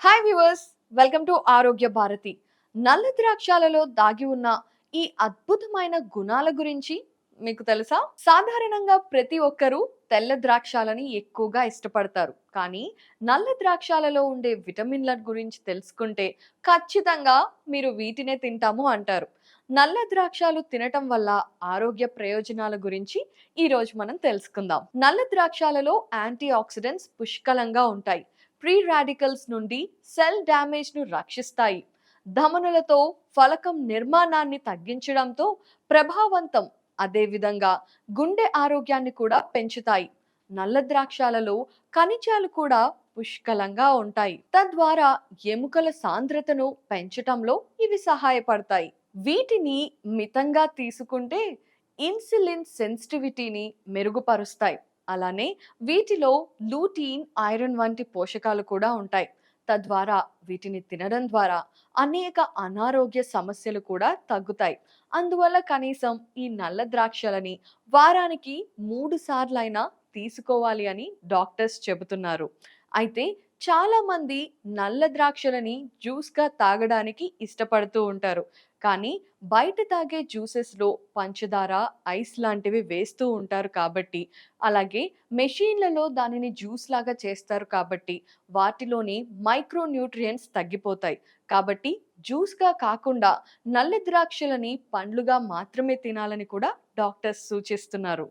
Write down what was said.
Hi viewers welcome to ఆరోగ్య భారతి నల్ల ద్రాక్షాలలో దాగి ఉన్న ఈ అద్భుతమైన గుణాల గురించి మీకు తెలుసా? సాధారణంగా ప్రతి ఒక్కరూ తెల్ల ద్రాక్షాలని ఎక్కువగా ఇష్టపడతారు. కానీ నల్ల ద్రాక్షాలలో ఉండే విటమిన్ల గురించి తెలుసుకుంటే ఖచ్చితంగా మీరు వీటినే తింటాము అంటారు. నల్ల ద్రాక్షాలు తినటం వల్ల ఆరోగ్య ప్రయోజనాల గురించి ఈరోజు మనం తెలుసుకుందాం. నల్ల ద్రాక్షాలలో యాంటీ ఆక్సిడెంట్స్ పుష్కలంగా ఉంటాయి. ఫ్రీ రాడికల్స్ నుండి సెల్ డ్యామేజ్ను రక్షిస్తాయి. ధమనులతో ఫలకం నిర్మాణాన్ని తగ్గించడంతో ప్రభావవంతం. అదేవిధంగా గుండె ఆరోగ్యాన్ని కూడా పెంచుతాయి. నల్ల ద్రాక్షాలలో ఖనిజాలు కూడా పుష్కలంగా ఉంటాయి. తద్వారా ఎముకల సాంద్రతను పెంచటంలో ఇవి సహాయపడతాయి. వీటిని మితంగా తీసుకుంటే ఇన్సులిన్ సెన్సిటివిటీని మెరుగుపరుస్తాయి. అలానే వీటిలో లూటీన్ ఐరన్ వంటి పోషకాలు కూడా ఉంటాయి. తద్వారా వీటిని తినడం ద్వారా అనేక అనారోగ్య సమస్యలు కూడా తగ్గుతాయి. అందువల్ల కనీసం ఈ నల్ల ద్రాక్షలని వారానికి మూడు సార్లైనా తీసుకోవాలి అని డాక్టర్స్ చెబుతున్నారు. అయితే చాలా మంది నల్ల ద్రాక్షలని జ్యూస్గా తాగడానికి ఇష్టపడుతూ ఉంటారు. కానీ బయట తాగే జ్యూసెస్లో పంచదార ఐస్ లాంటివి వేస్తూ ఉంటారు కాబట్టి అలాగే మెషిన్లలో దానిని జ్యూస్ లాగా చేస్తారు కాబట్టి వాటిలోని మైక్రో న్యూట్రియంట్స్ తగ్గిపోతాయి. కాబట్టి జ్యూస్గా కాకుండా నల్ల ద్రాక్షలని పండ్లుగా మాత్రమే తినాలని కూడా డాక్టర్స్ సూచిస్తున్నారు.